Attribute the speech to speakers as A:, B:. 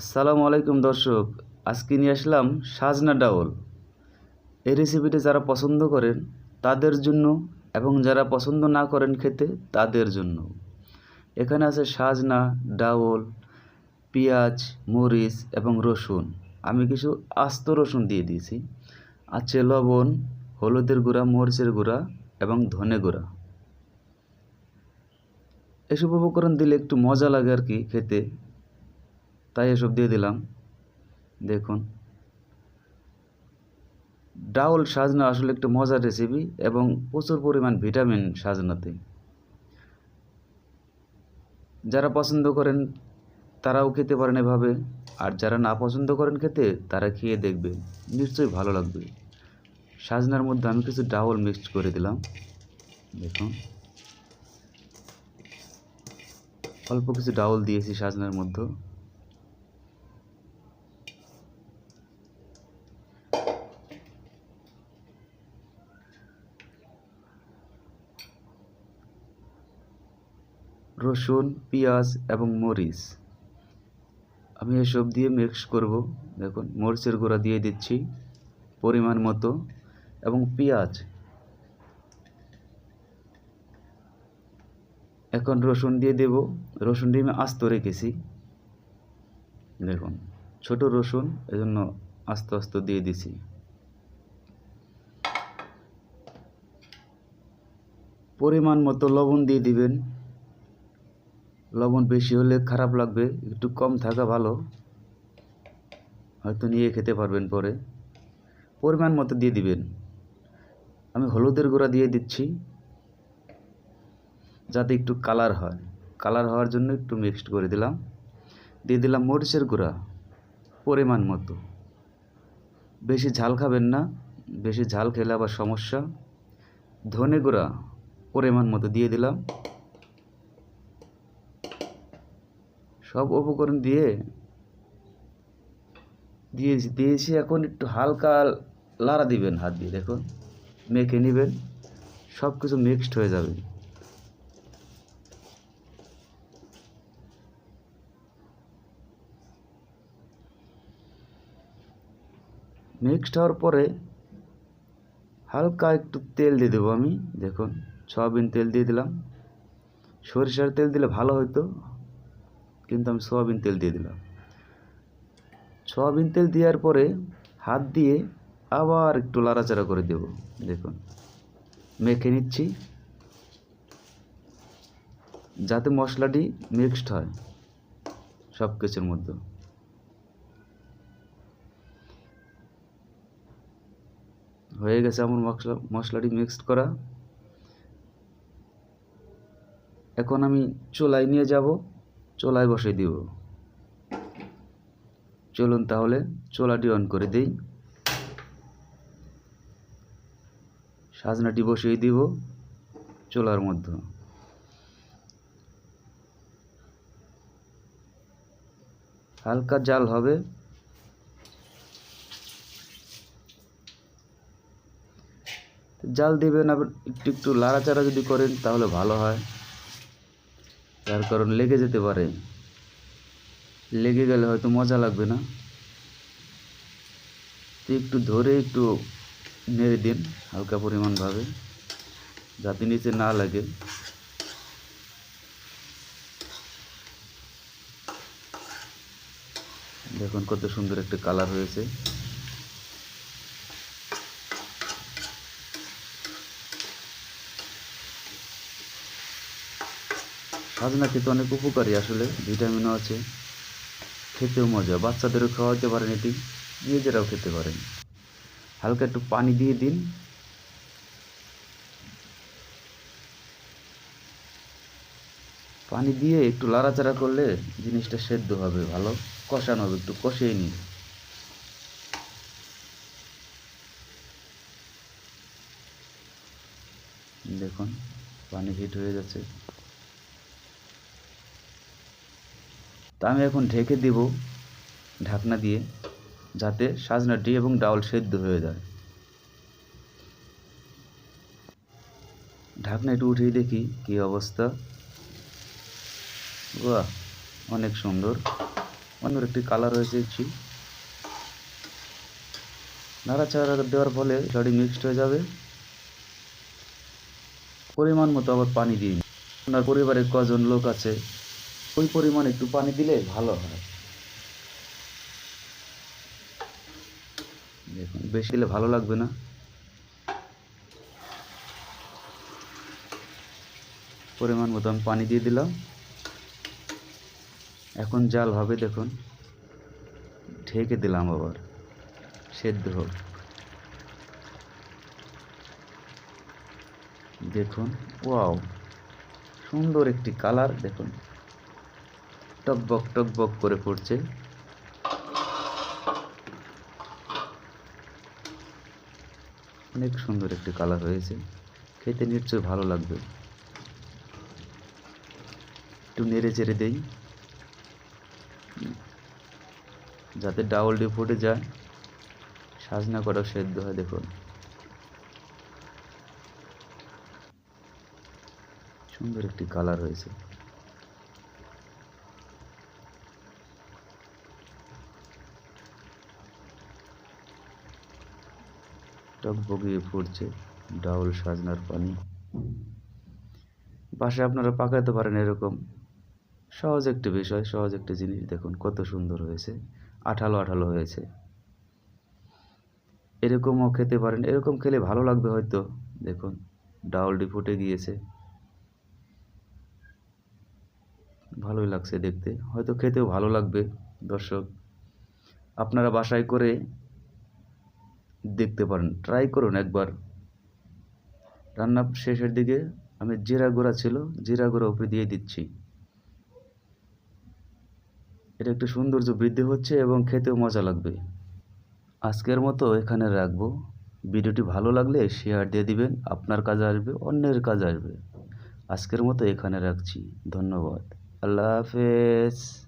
A: আসসালামু আলাইকুম দর্শক, আজকে নিয়ে আসলাম সাজনা ডাউল। এই রেসিপিটি যারা পছন্দ করেন, তাদের জন্য এবং যারা পছন্দ না করেন খেতে, তাদের জন্য। এখানে আছে সাজনা, ডাউল, পেঁয়াজ, মরিচ এবং রসুন। আমি কিছু আস্ত রসুন দিয়ে দিয়েছি। আছে লবণ, হলুদের গুঁড়া, মরিচের গুঁড়া এবং ধনে গুঁড়া। এসব উপকরণ দিলে একটু মজা লাগে আর কি খেতে। তাই এসব দিয়ে দিলাম। দেখুন। ডাউল সাজনা আসলে একটু মজার রেসিপি এবং প্রচুর পরিমাণ ভিটামিন সাজনাতে। যারা পছন্দ করেন, তারাও খেতে পারেন এভাবে। আর যারা না পছন্দ করেন খেতে, তারা খেয়ে দেখবে। নিশ্চয়ই ভালো লাগবে। সাজনার মধ্যে আমি কিছু ডাউল মিক্সড করে দিলাম। দেখুন। অল্প কিছু ডাউল দিয়েছি সাজনার মধ্যে। রসুন, পেঁয়াজ এবং মরিচ। আমি এসব দিয়ে মিক্স করব। দেখুন, মরিচের গুঁড়া দিয়ে দিচ্ছি পরিমাণ মতো এবং পেঁয়াজ। এখন রসুন দিয়ে দেব। রসুনটি আমি আস্ত রেখেছি। দেখুন, ছোট রসুন, এজন্য আস্তে আস্তে দিয়ে দিছি। পরিমাণ মতো লবণ দিয়ে দিবেন। লবণ বেশি হলে খারাপ লাগবে, একটু কম থাকা ভালো। হয়তো নিয়ে খেতে পারবেন পরে। পরিমাণ মতো দিয়ে দিবেন। আমি হলুদের গুঁড়া দিয়ে দিচ্ছি, যাতে একটু কালার হয়। কালার হওয়ার জন্য একটু মিক্সড করে দিলাম। দিয়ে দিলাম মরিচের গুঁড়া, পরিমাণ মতো। বেশি ঝাল খাবেন না, বেশি ঝাল খেলে আবার সমস্যা। ধনে গুঁড়া, পরিমাণ মতো দিয়ে দিলাম। সব উপকরণ দিয়ে, দিয়েছি। দিয়েছি এখন একটু হালকা লাড়া দিবেন, হাত দিয়ে, দেখুন। মেখে নেবেন সব কিছু মিক্সড হয়ে যাবে। মিক্সড হওয়ার পরে হালকা একটু তেল দিয়ে দেবো আমি। দেখুন, সয়াবিন তেল দিয়ে দিলাম। সরিষার তেল দিলে ভালো হতো কিন্তু আমি সয়াবিন তেল দিয়ে দিলাম। সয়াবিন তেল দেওয়ার পরে হাত দিয়ে আবার একটু লাড়াচাড়া করে দেব, দেখুন। মেখে নিচ্ছি। যাতে মশলাটি মিক্সড হয় সব কিছুর মধ্যে। হয়ে গেছে আমার মশলা, মশলাটি মিক্সড করা। এখন আমি চুলায় নিয়ে যাব। চোলায় বসে দিব। চলুন তাহলে চোলাটি অন করে দিই। সাজনাটি বসিয়ে দিব চোলার মধ্যে। হালকা জাল হবে। জাল দিবেন আবার একটু একটু লাড়াচাড়া যদি করেন তাহলে ভালো হয়। তার কারণ লেগে যেতে পারে। লেগে গেলে হয়তো মজা লাগবে না। তো একটু ধরে একটু নেড়ে দিন হালকা পরিমাণভাবে, যাতে নিচে না লাগে। দেখুন কত সুন্দর একটা কালার হয়েছে। সাজনা খেতে অনেক উপকারী আসলে, ভিটামিনও আছে, খেতেও মজা, বাচ্চাদেরও খাওয়াতে পারেন এটি, নিজেরাও খেতে পারেন। হালকা একটু পানি দিয়ে দিন। পানি দিয়ে একটু লাড়াচাড়া করলে জিনিসটা সেদ্ধ হবে, ভালো। কষানো হবে, একটু কষিয়ে নিন। দেখুন, পানি হিট হয়ে যাচ্ছে। তা আমি এখন ঢেকে দেব ঢাকনা দিয়ে যাতে সাজনাটি এবং ডাউল সেদ্ধ হয়ে যায়। ঢাকনা একটু উঠিয়ে দেখি কী অবস্থা। বাহ, অনেক সুন্দর। অন্য একটি কালার হয়েছে দেখছি নাড়াচাড়া দেওয়ার ফলে গাড়ি মিক্সড হয়ে যাবে। পরিমাণ মতো আবার পানি দিন আপনার পরিবারে কজন লোক আছে? ওই পরিমাণ একটু পানি দিলে ভালো হয়। দেখুন, বেশি দিলে ভালো লাগবে না। পরিমাণ মতো আমি পানি দিয়ে দিলাম। এখন জাল হবে, দেখুন। ঢেকে দিলাম আবার, সেদ্ধ। হোক দেখুন, ওয়াও, সুন্দর একটি কালার, দেখুন। টকবক টকবক করে পড়ছে। অনেক সুন্দর একটি কালার হয়েছে। খেতে নিশ্চয়ই ভালো লাগবে। একটু নেড়ে চেড়ে দেই। যাতে ডাউলটি ফুটে যায়। সাজনা করা সেদ্ধ হয়, দেখুন। সুন্দর একটি কালার হয়েছে। টকবগিয়ে ফুটছে ডাউল সাজনার পানি। পাশে আপনারা পাকাতে পারেন এরকম। সহজ একটি বিষয়, সহজ একটি জিনিস। দেখুন কত সুন্দর হয়েছে, আঠালো আঠালো হয়েছে। এরকমও খেতে পারেন, এরকম খেলে ভালো লাগবে হয়তো। দেখুন, ডাউলটি ফুটে গিয়েছে। ভালোই লাগছে দেখতে। হয়তো খেতেও ভালো লাগবে, দর্শক। আপনারা বাসায় করে দেখতে পারেন। ট্রাই করুন একবার। রান্না শেষের দিকে আমি জিরা গুঁড়া ছিল, জিরা গুঁড়া উপরে দিয়ে দিচ্ছি। এটা একটু সৌন্দর্য বৃদ্ধি হচ্ছে এবং খেতেও মজা লাগবে। আজকের মতো এখানে রাখব। ভিডিওটি ভালো লাগলে শেয়ার দিয়ে দিবেন, আপনার কাজে আসবে, অন্যের কাজে আসবে। আজকের মতো এখানে রাখছি। ধন্যবাদ। আল্লাহ হাফেজ।